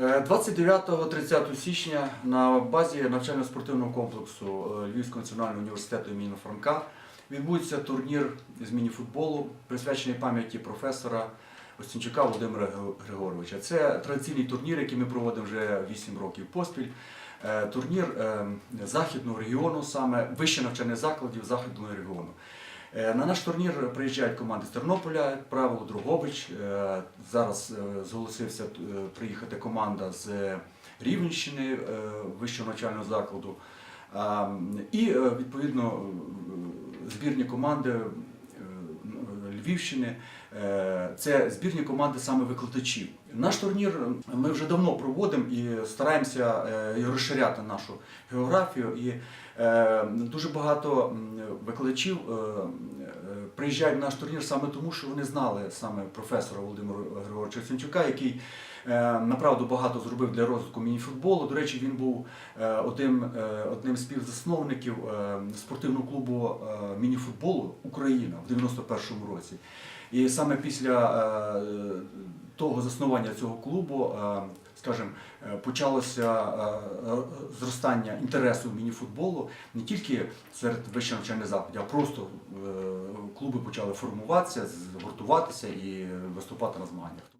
Е, 29-30 січня на базі навчально-спортивного комплексу е, Львівського національного університету імені Франка відбудеться турнір з мініфутболу, присвячений пам'яті професора Остінчука Володимира Григоровича. Це традиційний турнір, який ми проводимо вже 8 років поспіль. Е, Турнір е, західного регіону, саме вище навчальних закладів західного регіону. Е, На наш турнір приїжджають команди з Тернополя, правило, Другобич. Е, Зараз е, зголосився приїхати команда з Рівненщини вищого навчального закладу. І відповідно збірні команди Львівщини. Е, Це збірні команди саме викладачів. Наш турнір ми вже давно проводимо і стараємося е, розширяти нашу географію. І е, дуже багато викладачів приїжджають на наш турнір саме тому, що вони знали саме професора Володимира Григоровича Сенчука, який е, направду багато зробив для розвитку мініфутболу. До речі, він був е, одним, е, одним з співзасновників спортивного клубу мініфутболу Україна в 91-му році. І саме після того заснування цього клубу, е, скажімо, е, почалося е, зростання інтересу мініфутболу не тільки серед вищих навчальних закладів, а просто клуби почали формуватися, згуртуватися і виступати на змаганнях.